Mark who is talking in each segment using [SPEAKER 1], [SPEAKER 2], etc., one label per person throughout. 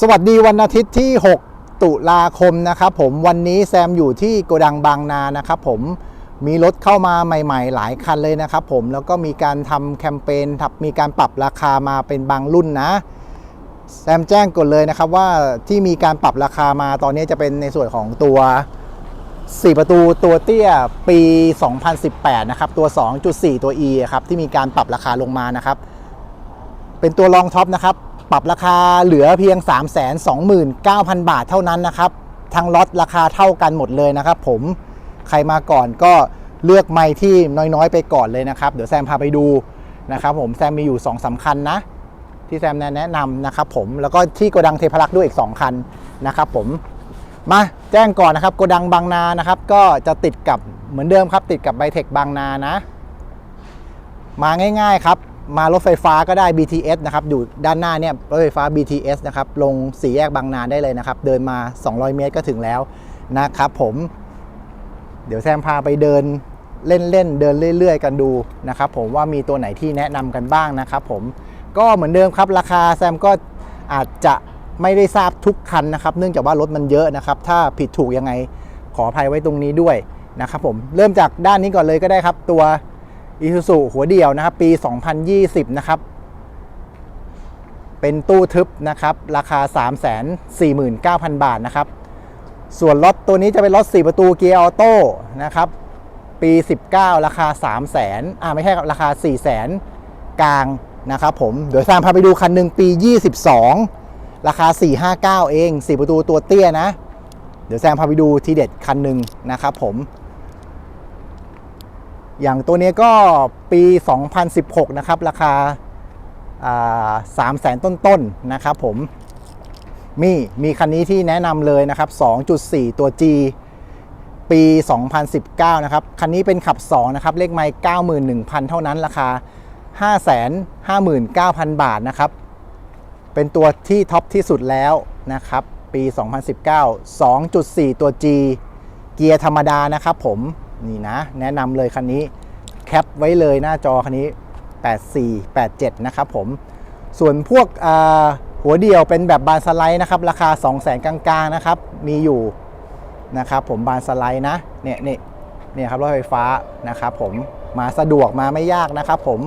[SPEAKER 1] สวัสดีวันอาทิตย์ที่ 6 ตุลาคมนะครับผมวันนี้แซมอยู่ที่โกดังบางนานะครับผมมีรถเข้ามาใหม่ ๆ หลายคันเลยนะครับผมแล้วก็มีการทำแคมเปญทับมีการปรับราคามาเป็นบางรุ่นนะ แซมแจ้งก่อนเลยนะครับว่าที่มีการปรับราคามาตอนนี้จะเป็นในส่วนของตัว 4 ประตูตัวเตี้ยปี 2018 นะครับ ตัว 2.4 ตัว E ครับที่มีการปรับราคาลงมานะครับ เป็นตัวรองท็อปนะครับ ปรับราคาเหลือเพียง 329,000 บาทเท่านั้นนะครับทั้งล็อตราคาเท่ากันหมดเลยนะครับ ผมใครมาก่อนก็เลือกไม้ที่น้อยๆ ไปก่อนเลยนะครับ เดี๋ยวแซมพาไปดูนะครับผมแซมมีอยู่2สำคัญนะ ที่แซมแนะนำนะครับผมแล้วก็ที่โกดังเทพรักษ์ด้วยอีก 2 คันนะครับผมมาแจ้งก่อนนะครับโกดังบางนานะครับ ก็จะติดกับเหมือนเดิมครับ ติดกับไบเทคบางนานะ มาง่าย ๆ ครับ มารถไฟฟ้าก็ได้ BTS นะครับอยู่ด้านหน้าเนี่ยรถไฟฟ้า BTS นะครับลงสี่แยกบางนาได้เลยนะครับ เดินมา 200 เมตรก็ถึงแล้วนะครับผม เดี๋ยวแซมพาไปเดินเล่นๆเดินเรื่อย ๆ กันดูนะครับผมว่ามีตัวไหนที่แนะนำกันบ้างนะครับผมก็เหมือนเดิมครับราคาแซมก็อาจจะไม่ได้ทราบทุกคันนะครับ เนื่องจากว่ารถมันเยอะนะครับ ถ้าผิดถูกยังไงขออภัยไว้ตรงนี้ด้วยนะครับผมเริ่มจากด้านนี้ก่อนเลยก็ได้ครับตัว อีซูซูหัวเดียวนะครับ ปี 2020 นะครับ เป็นตู้ทึบนะครับ ราคา 349,000 บาทนะครับ ส่วนรถตัวนี้จะเป็นรถ 4 ประตูเกียร์ออโต้นะครับ ปี 19 ราคา 300,000อ่าไม่ใช่ครับ ราคา 400,000 กลางนะครับผม เดี๋ยวสามพาไปดูคันหนึ่งปี 22 ราคา 459 เอง 4 ประตูตัวเตี้ยนะ เดี๋ยวแซมพาไปดูทีเด็ดคันหนึ่งนะครับผม อย่างตัวนี้ก็ปี 2016 นะครับ ราคาสามแสนต้นๆนะครับผม มีมีคันนี้ที่แนะนำเลยนะครับ 2.4 ตัว G ปี 2019 นะครับ คันนี้เป็นขับ 2 นะครับ เลขไมล์91,000 เท่านั้น ราคา 559,000 บาทนะครับ เป็นตัวที่ท็อปที่สุดแล้วนะครับ ปี 2019 2.4 ตัว G เกียร์ธรรมดานะครับผม นี่นะ แนะนำเลยคันนี้ คปไว้เลยหน้าจอคันนี้ 84 87 นะครับผม ส่วนพวกหัวเดียวเป็นแบบบานสไลด์นะครับ ราคา 2 0 0 0 0 0กลางๆนะครับ มีอยู่นะครับผมบานสไลด์นะเนี่ยเนี่ยเนี่ยครับรถไฟฟ้านะครับผมมาสะดวกมาไม่ยากนะครับผม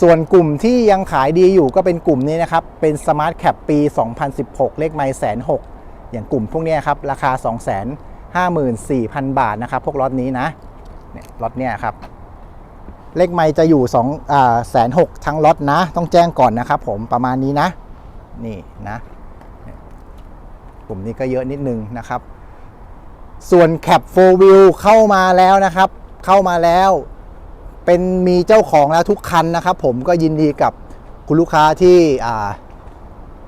[SPEAKER 1] ส่วนกลุ่มที่ยังขายดีอยู่ก็เป็นกลุ่มนี้นะครับ เป็น Smart Cap ปี 2016 เลขไมล์แสนหกอย่างกลุ่มพวกนี้ครับ ราคา 2 5 4 0 0 0 บาทนะครับ พวกล็อตนี้นะเนี่ยล็อตเนี้ยครับ เลขไมล์จะอยู่2อ่าแสนหกทั้งล็อตนะ ต้องแจ้งก่อนนะครับผมประมาณนี้นะ นี่นะกลุ่มนี้ก็เยอะนิดนึงนะครับ ส่วนแคป4 Wheel เข้ามาแล้วนะครับ เข้ามาแล้วเป็นมีเจ้าของแล้วทุกคันนะครับผมก็ยินดีกับคุณลูกค้าที่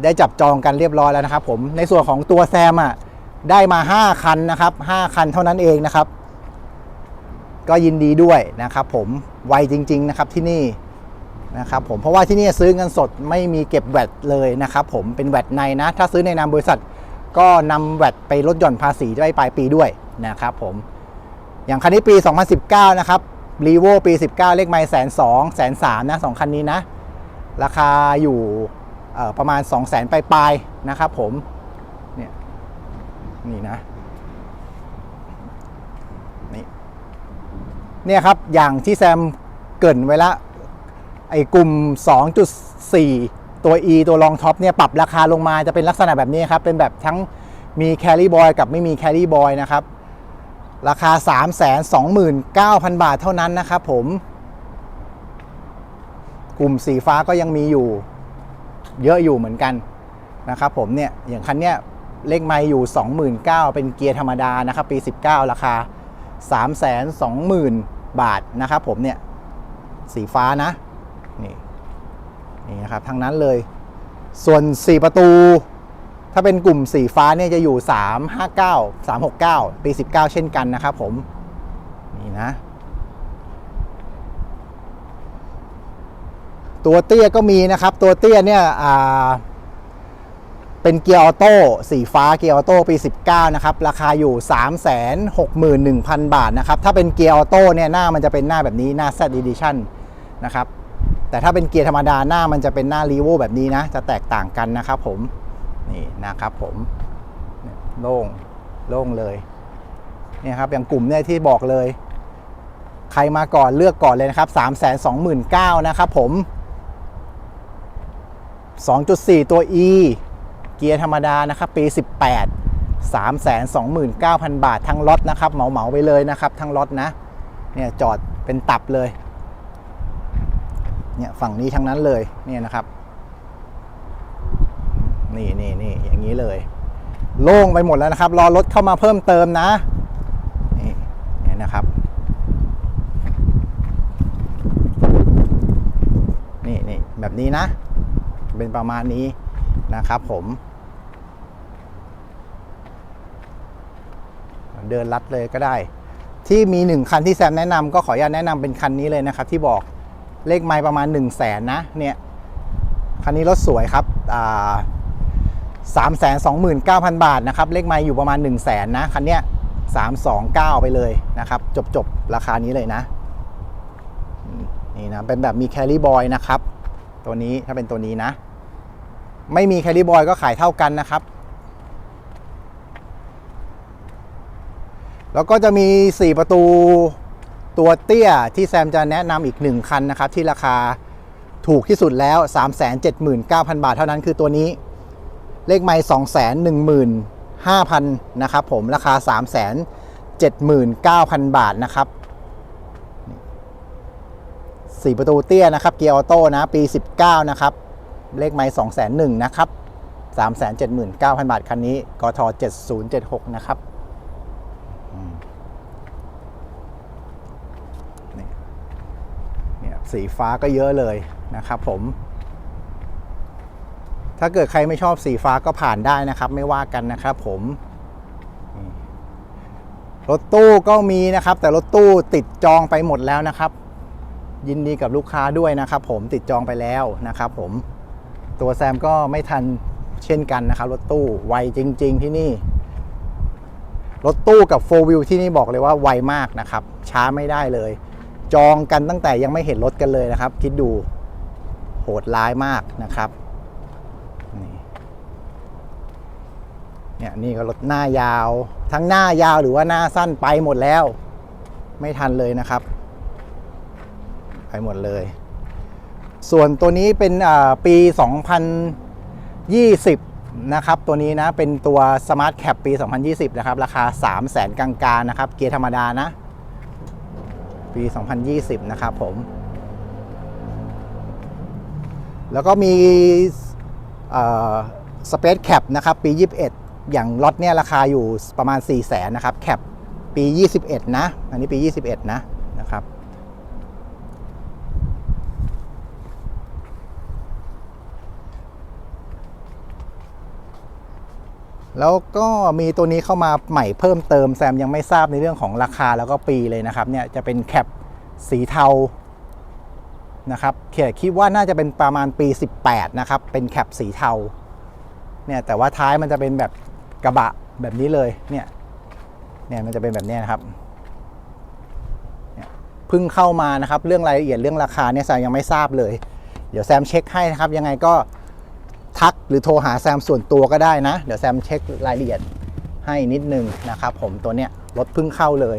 [SPEAKER 1] ได้จับจองกันเรียบร้อยแล้วนะครับผมในส่วนของตัวแซมอะได้มา 5 คันนะครับ 5 คันเท่านั้นเองนะครับ ก็ยินดีด้วยนะครับผมไวจริง ๆ นะครับที่นี่นะครับผมเพราะว่าที่นี่ซื้อเงินสดไม่มีเก็บแวดเลยนะครับผมเป็นแวดในนะ ถ้าซื้อในนามบริษัท ก็นำแวดไปลดหย่อนภาษีได้ปลายปีด้วยนะครับผมอย่างคันนี้ปี 2019 นะครับรีโวปี 19 เลขไมล์แสนสองแสนสามนะสองคันนี้นะ ราคาอยู่ประมาณ 2 0 0แสนปลายๆนะครับผมเนี่ยนี่นะ นี่ เนี่ยครับอย่างที่แซมเกินไว้ละไอ้กลุ่ม 2.4 ตัว E ตัวรองท็อปเนี่ยปรับราคาลงมาจะเป็นลักษณะแบบนี้ครับ เป็นแบบทั้งมีแคลรี่บอยกับไม่มีแคลรี่บอยนะครับ ราคา 329,000 บาทเท่านั้นนะครับผม กลุ่มสีฟ้าก็ยังมีอยู่ เยอะอยู่เหมือนกันนะครับผมเนี่ยอย่างคันเนี้ยเลขไม่อยู่ 29,000 เป็นเกียร์ธรรมดานะครับ ปี 19 ราคา 320,000 บาทนะครับผมเนี่ยสีฟ้านะนี่นี่นะครับทั้งนั้นเลย ส่วน 4 ประตู ถ้าเป็นกลุ่มสีฟ้าเนี่ยจะอยู่ 359 369 ปี 19 เช่นกันนะครับผม นี่นะ ตัวเตี้ยก็มีนะครับ ตัวเตี้ยเนี่ยอ่า เป็นเกียร์ออโต้สีฟ้าเกียร์ออโต้ปี 19 นะครับ ราคาอยู่ 361,000 บาทนะครับ ถ้าเป็นเกียร์ออโต้เนี่ยหน้ามันจะเป็นหน้าแบบนี้หน้า Z Edition นะครับ แต่ถ้าเป็นเกียร์ธรรมดาหน้ามันจะเป็นหน้า r ีโวแบบนี้นะ จะแตกต่างกันนะครับผม นี่นะครับผม โล่ง โล่งเลย เนี่ยครับ อย่างกลุ่มเนี่ยที่บอกเลย ใครมาก่อนเลือกก่อนเลยนะครับ 3 2 9 0 0 0นะครับผม 2.4 ตัว E เกียร์ธรรมดานะครับปี 18 329,000 บาททั้งล็อตนะครับเหมาเหมาๆไปเลยนะครับทั้งล็อตนะเนี่ยจอดเป็นตับเลยเนี่ยฝั่งนี้ทั้งนั้นเลยเนี่ยนะครับ นี่นี่นี่อย่างนี้เลย โล่งไปหมดแล้วนะครับ รอรถเข้ามาเพิ่มเติมนะนี่เนี่ยนะครับนี่นี่แบบนี้นะ เป็นประมาณนี้ นะครับผม เดินลัดเลยก็ได้ ที่มีหนึ่งคันที่แซมแนะนำก็ขออนุญาตแนะนำเป็นคันนี้เลยนะครับ ที่บอกเลขไมล์ประมาณ 1 0 0 0 0แสนนะเนี่ยคันนี้รถสวยครับสามแสนสองหมื่นเก้าพันบาทนะครับเลขไมล์อยู่ประมาณ 1 0 0 0 0แสนนะคันเนี้ยสามสองเก้าไปเลยนะครับ จบจบราคานี้เลยนะนี่นะเป็นแบบมีแคลรี่บอยนะครับ ตัวนี้ถ้าเป็นตัวนี้นะ ไม่มีแคลิบอยก็ขายเท่ากันนะครับ แล้วก็จะมี 4 ประตูตัวเตี้ยที่แซมจะแนะนำอีก 1 คันนะครับ ที่ราคาถูกที่สุดแล้ว 379,000 บาทเท่านั้นคือตัวนี้ เลขไม่215,000นะครับผมราคา 379,000 บาทนะครับ4ประตูเตี้ยนะครับ เกียร์ออโต้นะ ปี 19 นะครับ เลขไม้2 0 0 0 0นะครับ379,000บาทคันนี้กท7076นะครับอืมนี่เนี่ยสีฟ้าก็เยอะเลยนะครับผม ถ้าเกิดใครไม่ชอบสีฟ้าก็ผ่านได้นะครับ ไม่ว่ากันนะครับผมรถตู้ก็มีนะครับ แต่รถตู้ติดจองไปหมดแล้วนะครับ ยินดีกับลูกค้าด้วยนะครับ ผมติดจองไปแล้วนะครับผม ตัวแซมก็ไม่ทันเช่นกันนะครับ รถตู้ไวจริง ๆ ที่นี่ รถตู้กับโฟวิวที่นี่บอกเลยว่าไวมากนะครับ ช้าไม่ได้เลย จองกันตั้งแต่ยังไม่เห็นรถกันเลยนะครับ คิดดูโหดร้ายมากนะครับเนี่ยนี่ก็รถหน้ายาว ทั้งหน้ายาวหรือว่าหน้าสั้นไปหมดแล้ว ไม่ทันเลยนะครับ ไปหมดเลย ส่วนตัวนี้เป็นอ่าปี 2020 นะครับ ตัวนี้นะเป็นตัว Smart Cap ปี 2020 นะครับ ราคา 3 0 0แสนกลางๆนะครับ เกียร์ธรรมดานะ ปี 2020 นะครับผม แล้วก็มีสเปซแคปนะครับปี 21 อย่างล็อตเนี่ยราคาอยู่ประมาณ 4 0 0แสนนะครับแคปปี 21 นะ อันนี้ปี 21 นะนะครับ แล้วก็มีตัวนี้เข้ามาใหม่เพิ่มเติมแซมยังไม่ทราบในเรื่องของราคาแล้วก็ปีเลยนะครับเนี่ยจะเป็นแคปสีเทานะครับเขียคิดว่าน่าจะเป็นประมาณปี 18 นะครับ เป็นแคปสีเทาเนี่ยแต่ว่าท้ายมันจะเป็นแบบกระบะแบบนี้เลยเนี่ยเนี่ยมันจะเป็นแบบนี้นะครับเพิ่งเข้ามานะครับ เรื่องรายละเอียดเรื่องราคาเนี่ยแซมยังไม่ทราบเลย เดี๋ยวแซมเช็คให้นะครับ ยังไงก็ ทักหรือโทรหาแซมส่วนตัวก็ได้นะ เดี๋ยวแซมเช็ครายละเอียดให้นิดนึงนะครับผมตัวเนี้ยรถเพิ่งเข้าเลย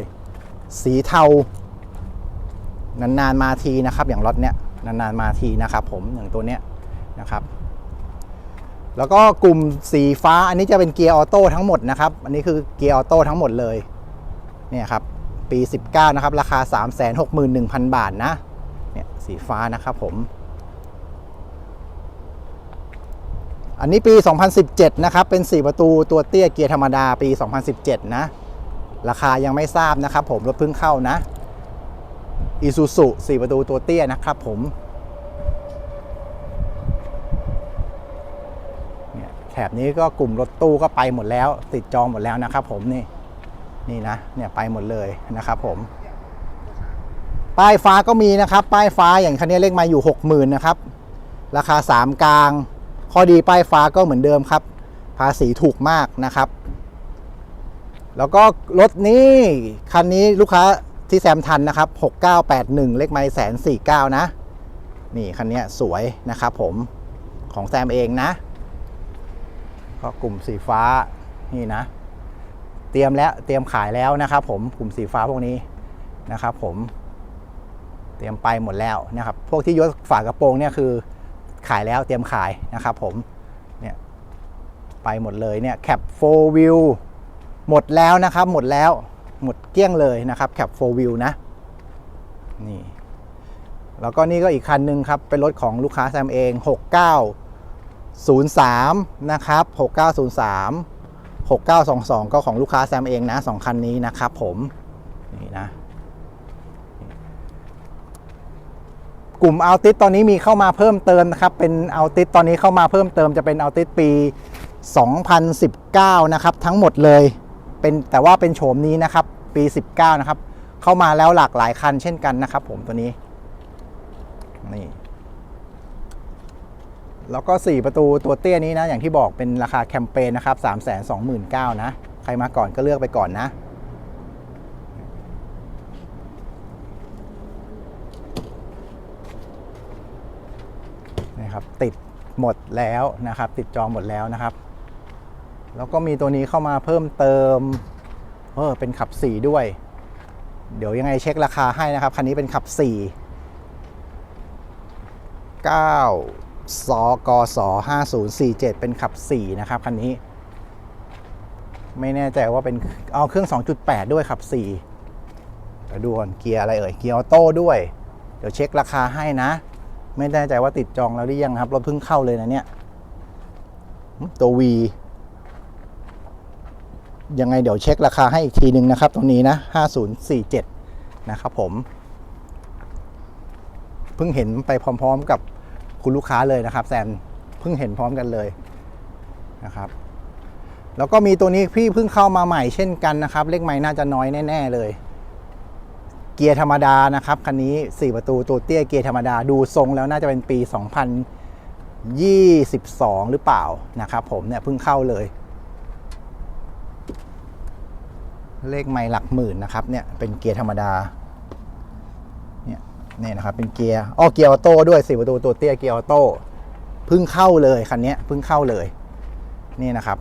[SPEAKER 1] สีเทานานๆมาทีนะครับ อย่างรถเนี้ยนานๆมาทีนะครับ ผมอย่างตัวเนี้ยนะครับ แล้วก็กลุ่มสีฟ้าอันนี้จะเป็นเกียร์ออโต้ทั้งหมดนะครับ อันนี้คือเกียร์ออโต้ทั้งหมดเลยเนี่ยครับปี 19 นะครับ ราคา 361,000 บาทนะเนี่ยสีฟ้านะครับผม อันนี้ปี 2017 นะครับ เป็น 4 ประตูตัวเตี้ยเกียร์ธรรมดาปี 2017 นะ ราคายังไม่ทราบนะครับผม รถเพิ่งเข้านะอีซูซุ4ประตูตัวเตี้ยนะครับผมเนี่ยแถบนี้ก็กลุ่มรถตู้ก็ไปหมดแล้ว ติดจองหมดแล้วนะครับผมนี่ นี่นะ เนี่ยไปหมดเลยนะครับผม ป้ายฟ้าก็มีนะครับ ป้ายฟ้าอย่างคันนี้เลขมาอยู่ 60,000นะครับ ราคา 3 กลาง ข้อดีป้ายฟ้าก็เหมือนเดิมครับ ภาษีถูกมากนะครับ แล้วก็รถนี้ คันนี้ลูกค้าที่แซมทันนะครับ 6981 เลขไม้แสนสี่เก้านะ นี่คันนี้สวยนะครับผมของแซมเองนะ ก็กลุ่มสีฟ้านี่นะ เตรียมแล้วเตรียมขายแล้วนะครับผมกลุ่มสีฟ้าพวกนี้นะครับผมเตรียมไปหมดแล้วนะครับ พวกที่ยกฝากระโปรงเนี่ยคือ ขายแล้วเตรียมขายนะครับผมเนี่ยไปหมดเลยเนี่ยแคปโฟวิวหมดแล้วนะครับ หมดแล้วหมดเกลี้ยงเลยนะครับแคปโฟวิวนะนี่แล้วก็นี่ก็อีกคันหนึ่งครับ เป็นรถของลูกค้าแซมเอง 6903 นะครับ 6903 6922 ก็ของลูกค้าแซมเองนะสองคันนี้นะครับผม นี่นะ กลุ่มเอาติสตอนนี้มีเข้ามาเพิ่มเติมนะครับ เป็นเอาติสตอนนี้เข้ามาเพิ่มเติมจะเป็นเอาติสปี 2019 นะครับ ทั้งหมดเลย เป็นแต่ว่าเป็นโฉมนี้นะครับ ปี 19 นะครับ เข้ามาแล้วหลากหลายคันเช่นกันนะครับ ผมตัวนี้ นี่ แล้วก็ 4 ประตูตัวเตี้ยนี้นะ อย่างที่บอกเป็นราคาแคมเปญนะครับ 329,000นะ ใครมาก่อนก็เลือกไปก่อนนะ นะครับ ติดหมดแล้วนะครับ ติดจองหมดแล้วนะครับ แล้วก็มีตัวนี้เข้ามาเพิ่มเติมเออเป็นขับ 4 ด้วย เดี๋ยวยังไงเช็คราคาให้นะครับ คันนี้เป็นขับ 4 9สกส5047 เป็นขับ 4 นะครับ คันนี้ ไม่แน่ใจว่าเป็นเอาเครื่อง 2.8 ด้วยขับ 4เดี๋ยวดูก่อนเกียร์อะไรเอ่ย เกียร์ออโต้ด้วย เดี๋ยวเช็คราคาให้นะ ไม่แน่ใจว่าติดจองแล้วหรือยังครับ เรถเพิ่งเข้าเลยนะเนี่ย ตัว V ยังไงเดี๋ยวเช็คราคาให้อีกทีหนึ่งนะครับ ตรงนี้นะ 5047 นะครับผม เพิ่งเห็นไปพร้อมๆกับคุณลูกค้าเลยนะครับ แซนเพิ่งเห็นพร้อมกันเลยนะครับ แล้วก็มีตัวนี้พี่เพิ่งเข้ามาใหม่เช่นกันนะครับ เลขไม้น่าจะน้อยแน่ ๆ เลย เกียร์ธรรมดานะครับคันนี้ 4 ประตูตัวเตี้ยเกียร์ธรรมดาดูทรงแล้วน่าจะเป็นปี 2022 หรือเปล่านะครับผมเนี่ยเพิ่งเข้าเลย เลขไม่หลักหมื่นนะครับเนี่ยเป็นเกียร์ธรรมดาเนี่ยเนี่ยนะครับเป็นเกียร์อ้อเกียร์ออโต้ด้วย 4 ประตูตัวเตี้ยเกียร์ออโต้เพิ่งเข้าเลยคันนี้เพิ่งเข้าเลยนี่นะครับ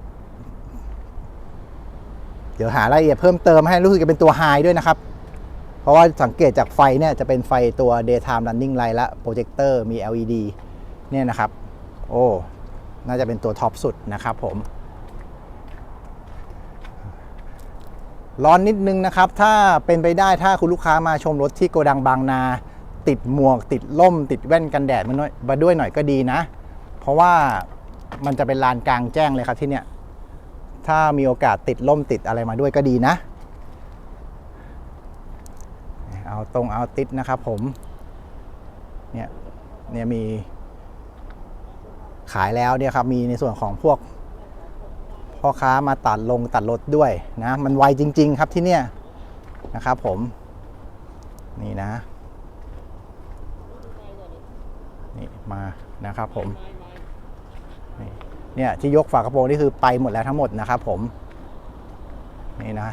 [SPEAKER 1] เดี๋ยวหารายละเอียดเพิ่มเติมให้รู้สึกจะเป็นตัวไฮด้วยนะครับ เพราะว่าสังเกตจากไฟเนี่ยจะเป็นไฟตัว daytime running light และโปรเจคเตอร์มี LED เนี่ยนะครับ โอ้ น่าจะเป็นตัวท็อปสุดนะครับผม ร้อนนิดนึงนะครับ ถ้าเป็นไปได้ถ้าคุณลูกค้ามาชมรถที่โกดังบางนา ติดหมวก ติดล่ม ติดแว่นกันแดดมาด้วยมาด้วยหน่อยก็ดีนะ เพราะว่ามันจะเป็นลานกลางแจ้งเลยครับที่เนี่ย ถ้ามีโอกาสติดล่มติดอะไรมาด้วยก็ดีนะ เอาตรงเอาติดนะครับผม เนี่ยเนี่ยมีขายแล้วเนี่ยครับมีในส่วนของพวกพ่อค้ามาตัดลงตัดรถด้วยนะมันไวจริง ๆ ครับที่เนี่ยนะครับผมนี่นะนี่มานะครับผมเนี่ยที่ยกฝากระโปรงนี่คือไปหมดแล้วทั้งหมดนะครับผมนี่นะ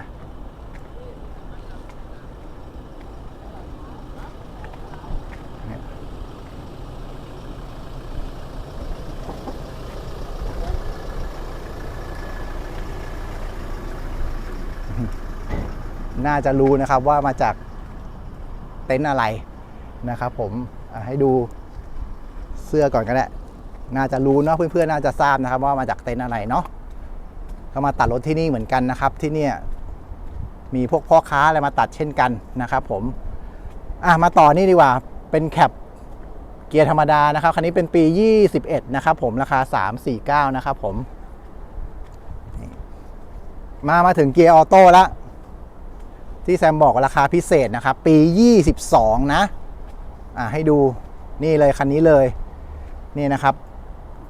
[SPEAKER 1] น่าจะรู้นะครับว่ามาจากเต็นท์อะไรนะครับ ผมให้ดูเสื้อก่อนก็ได้น่าจะรู้เนาะเพื่อนๆน่าจะทราบนะครับ ว่ามาจากเต็นท์อะไรเนาะก็มาตัดรถที่นี่เหมือนกันนะครับ ที่เนี่ยมีพวกพ่อค้าอะไรมาตัดเช่นกันนะครับ ผมอะมาต่อนี่ดีกว่าเป็นแคปเกียร์ธรรมดานะครับคันนี้เป็นปี 21 นะครับ ผมราคา 349 นะครับ ผมมามาถึงเกียร์ออโต้แล้ว ที่แซมบอกราคาพิเศษนะครับ ปี 22 นะ อ่าให้ดูนี่เลยคันนี้เลย นี่นะครับ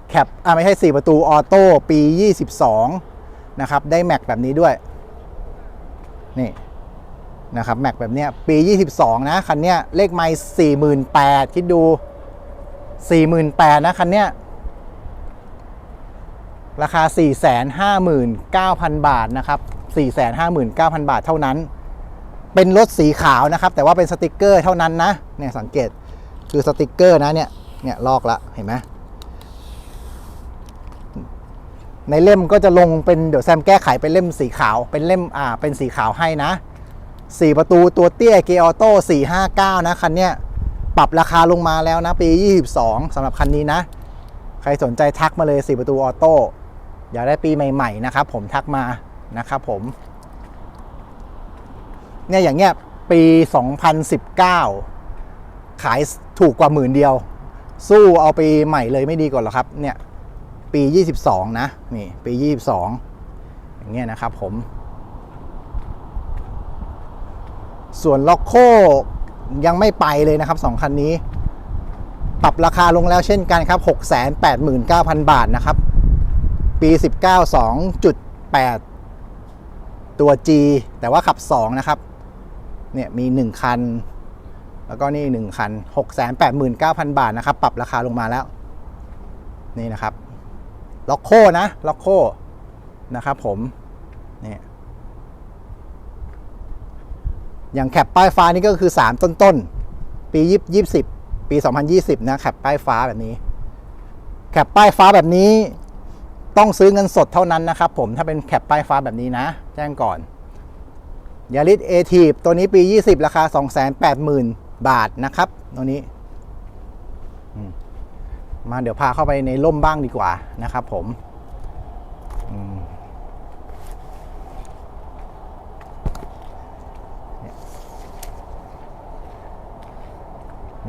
[SPEAKER 1] แคปอ่าไม่ใช่ 4 ประตูออโต้ปี 22 นะครับ ได้แม็กแบบนี้ด้วย นี่นะครับแม็กแบบเนี้ยปี 22 นะคันเนี้ยเลขไมล์48,000 คิดดู 48,000 นะคันเนี้ยราคา 459,000 บาทนะครับ 459,000 บาทเท่านั้น เป็นรถสีขาวนะครับ แต่ว่าเป็นสติกเกอร์เท่านั้นนะเนี่ยสังเกตคือสติกเกอร์นะเนี่ยเนี่ยลอกละเห็นไหมในเล่มก็จะลงเป็นเดี๋ยวแซมแก้ไขเป็นเล่มสีขาว เป็นเล่มอ่าเป็นสีขาวให้นะ 4 ประตูตัวเตี้ยเกียร์ออโต้459 นะคันเนี้ยปรับราคาลงมาแล้วนะ ปี 22สำหรับคันนี้นะ ใครสนใจทักมาเลย 4 ประตูออโต้อยากได้ปีใหม่ ๆ นะครับผมทักมานะครับผม เนี่ยอย่างเงี้ยปี 2019 ขายถูกกว่าหมื่นเดียว สู้เอาปีใหม่เลยไม่ดีกว่าหรอครับเนี่ยปี 22 นะนี่ปี 22 อย่างเงี้ยนะครับผม ส่วนล็อกโคยังไม่ไปเลยนะครับสองคันนี้ ปรับราคาลงแล้วเช่นกันครับ 689,000 บาทนะครับ ปี 19 2.8 ตัว G แต่ว่าขับ 2 นะครับ เนี่ยมี 1 คัน แล้วก็นี่ 1 คัน 689,000 บาทนะครับ ปรับราคาลงมาแล้ว นี่นะครับล็อกโคนะล็อกโคนะครับผมเนี่ยอย่างแคปป้ายฟ้านี่ก็คือ 3 ต้นต้นปียี่สิบปี 2020 นะแคปป้ายฟ้าแบบนี้แคปป้ายฟ้าแบบนี้ ต้องซื้อเงินสดเท่านั้นนะครับผมถ้าเป็นแคปป้ายฟ้าแบบนี้นะ แจ้งก่อน ยาริสเอทีฟตัวนี้ปี 20 ราคา 280,000 บาทนะครับ ตัวนี้ มาเดี๋ยวพาเข้าไปในร่มบ้างดีกว่านะครับผม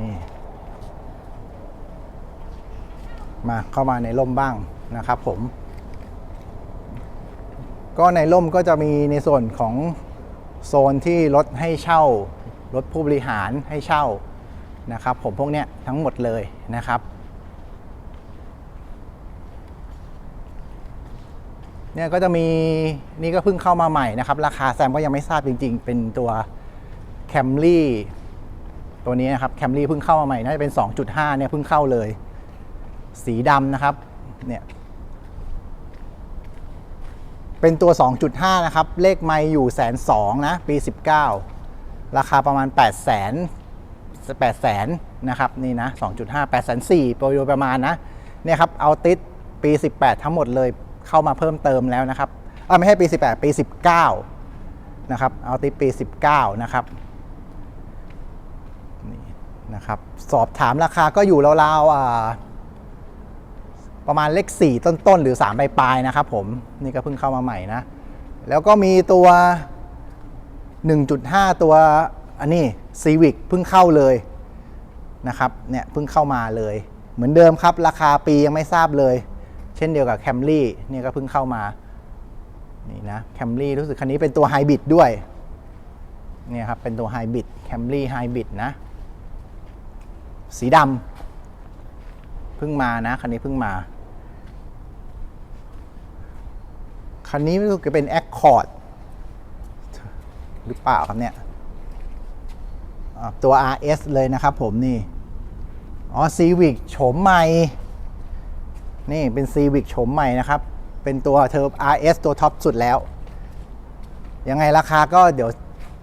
[SPEAKER 1] นี่ มาเข้ามาในร่มบ้างนะครับผม ก็ในร่มก็จะมีในส่วนของ โซนที่รถให้เช่ารถผู้บริหารให้เช่านะครับผมพวกเนี้ยทั้งหมดเลยนะครับเนี่ยก็จะมีนี่ก็เพิ่งเข้ามาใหม่นะครับ ราคาแซมก็ยังไม่ทราบจริง ๆ เป็นตัว Camry ตัวนี้นะครับ Camry เพิ่งเข้ามาใหม่น่าจะเป็น 2.5เนี่ยเพิ่งเข้าเลย สีดำนะครับเนี่ย เป็นตัว 2.5 นะครับ เลขไม่อยู่แสนสองนะปี 19 ราคาประมาณ 8 0 0 0 0 0 8แสนนะครับนี่นะ 2.5 8 4 0 0 0โปรโยประมาณนะเนี่ยครับเอาติดปี 18 ทั้งหมดเลยเข้ามาเพิ่มเติมแล้วนะครับเออไม่ใช่ปี 18 ปี 19 นะครับเอาติดปี 19 นะครับนี่นะครับสอบถามราคาก็อยู่ราวๆอ่า ประมาณเลข4ต้นๆ หรือ3ปลายๆนะครับผมนี่ก็เพิ่งเข้ามาใหม่นะ แล้วก็มีตัว 1.5 ตัวอันนี้ Civic เพิ่งเข้าเลยนะครับเนี่ยเพิ่งเข้ามาเลย เหมือนเดิมครับ ราคาปียังไม่ทราบเลย เช่นเดียวกับ Camry เนี่ยก็เพิ่งเข้ามานี่นะ Camry รู้สึกคันนี้เป็นตัวไฮบริดด้วยเนี่ยครับเป็นตัวไฮบริด Camry ไฮบริดนะ สีดำเพิ่งมานะ คันนี้เพิ่งมา คันนี้รู้สึกจะเป็น Accord หรือเปล่าครับเนี่ยตัว RS เลยนะครับผมนี่ อ๋อ Civic โฉมใหม่ นี่เป็น Civic โฉมใหม่นะครับ เป็นตัวเทอร์ RS ตัวท็อปสุดแล้ว ยังไงราคาก็เดี๋ยว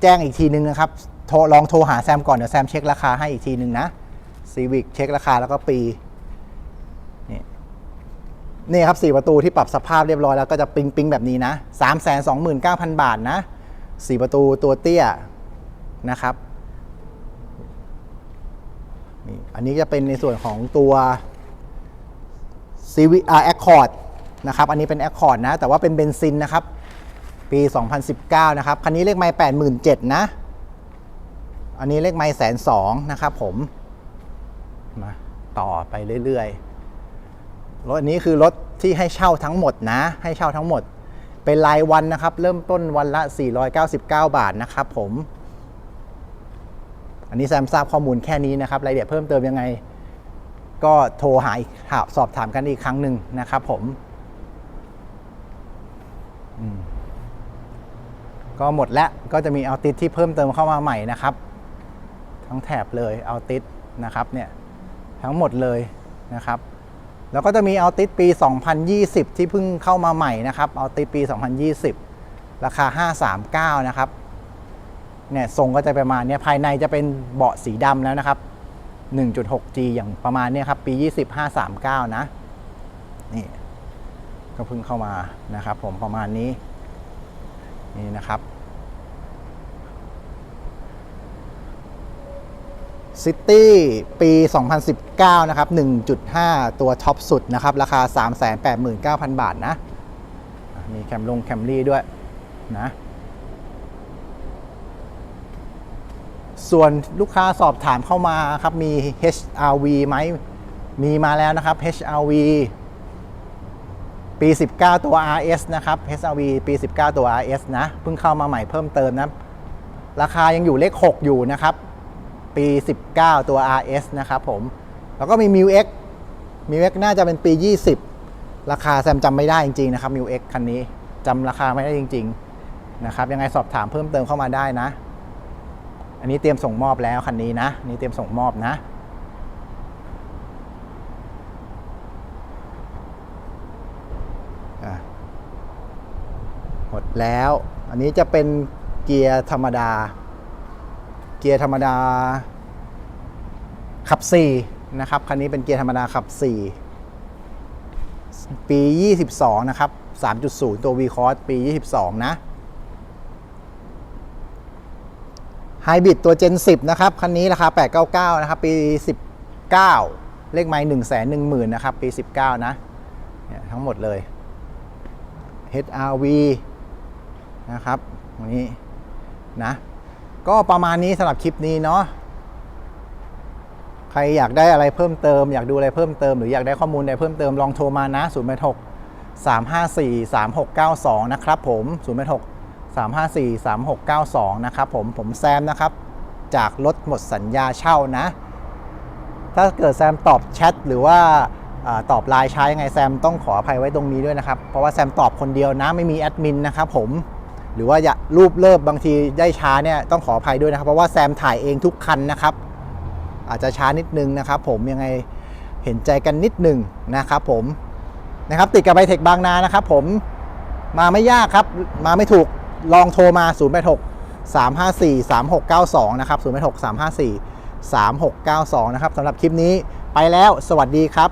[SPEAKER 1] แจ้งอีกทีนึงนะครับ โทรลองโทรหาแซมก่อน เดี๋ยวแซมเช็คราคาให้อีกทีนึงนะ Civic เช็คราคาแล้วก็ปี นี่ครับ 4 ประตูที่ปรับสภาพเรียบร้อยแล้วก็จะปิงปิงแบบนี้นะ 3 2 9 0 0 0 บาทนะ 4 ประตูตัวเตี้ยนะครับนี่อันนี้จะเป็นในส่วนของตัว CV อ่า Accord นะครับ อันนี้เป็น Accord นะ แต่ว่าเป็นเบนซินนะครับ ปี 2019 นะครับ คันนี้เลขไมล์87,000นะ อันนี้เลขไมล์แสนสองนะครับผม มาต่อไปเรื่อยๆ รถอันนี้คือรถที่ให้เช่าทั้งหมดนะ ให้เช่าทั้งหมด เป็นรายวันนะครับ เริ่มต้นวันละ 499 บาทนะครับผม อันนี้แซมทราบข้อมูลแค่นี้นะครับ รายละเอียดเพิ่มเติมยังไง ก็โทรหาอีกถาสอบถามกันอีกครั้งหนึ่งนะครับผมมก็หมดแล้วก็จะมีเอาติดที่เพิ่มเติมเข้ามาใหม่นะครับ ทั้งแถบเลยเอาติดนะครับเนี่ยทั้งหมดเลยนะครับ แล้วก็จะมีเอาติดปี 2020 ที่เพิ่งเข้ามาใหม่นะครับเอาติดปี 2020 ราคา 539 นะครับเนี่ยทรงก็จะประมาณเนี้ยภายในจะเป็นเบาะสีดำแล้วนะครับ 1.6G อย่างประมาณเนี้ยครับ ปี 20 539 นะนี่ก็เพิ่งเข้ามานะครับ ผมประมาณนี้นี่นะครับ ซิตี้ปี 2019 นะครับ 1.5 ตัวท็อปสุดนะครับ ราคา 389,000 บาทนะอะมีแคมลงแคมรี่ด้วยนะ ส่วนลูกค้าสอบถามเข้ามาครับ มี HRV ไหม มีมาแล้วนะครับ HRV ปี 19 ตัว RS นะครับ HRV ปี 19 ตัว RS นะ เพิ่งเข้ามาใหม่เพิ่มเติมนะ ราคายังอยู่เลข 6 อยู่นะครับ ปี 19 ตัว RS นะครับผม แล้วก็มี m ิ X m ิ X น่าจะเป็นปี 20 ราคาแซมจำไม่ได้จริงๆนะครับ m ิ X คันนี้จำราคาไม่ได้จริง ๆ นะครับ ยังไงสอบถามเพิ่มเติมเข้ามาได้นะ อันนี้เตรียมส่งมอบแล้วคันนี้นะนนี่เตรียมส่งมอบนะหมดแล้ว อันนี้จะเป็นเกียร์ธรรมดา เกียร์ธรรมดาขับ 4 นะครับ คันนี้เป็นเกียร์ธรรมดาขับ 4 ปี 22 นะครับ 3.0 ตัว v c o s ปี 22 นะไฮบริดตัว Gen 10 นะครับ คันนี้ราคา 899 นะครับ ปี 19 เลขไมล์1 1 0 0 0 0 นะครับ ปี 19 นะเนี่ยทั้งหมดเลย HRV นะครับตรงนี้นะ ก็ประมาณนี้สำหรับคลิปนี้เนาะใครอยากได้อะไรเพิ่มเติม อยากดูอะไรเพิ่มเติม หรืออยากได้ข้อมูลอะไรเพิ่มเติมลองโทรมานะ0 8 6 3 5 4 3 6 9 2 นะครับผม0 8 6 3 5 4 3 6 9 2 นะครับผมผมแซมนะครับ จากรถหมดสัญญาเช่านะ ถ้าเกิดแซมตอบแชทหรือว่าอาตอบไลน์ช้ายังไงแซมต้องขออภัยไว้ตรงนี้ด้วยนะครับ เพราะว่าแซมตอบคนเดียวนะไม่มีแอดมินนะครับผม หรือว่าอย่ารูปเลิฟบางทีได้ช้าเนี่ยต้องขออภัยด้วยนะครับ เพราะว่าแซมถ่ายเองทุกคันนะครับ อาจจะช้านิดนึงนะครับ ผมยังไงเห็นใจกันนิดหนึ่งนะครับผมนะครับติดกับไบเทคบางนานะครับ ผมมาไม่ยากครับ มาไม่ถูกลองโทรมา 0 8 6 3 5 4 3 6 9 2 นะครับ 0 8 6 3 5 4 3692 นะครับสำหรับคลิปนี้ไปแล้วสวัสดีครับ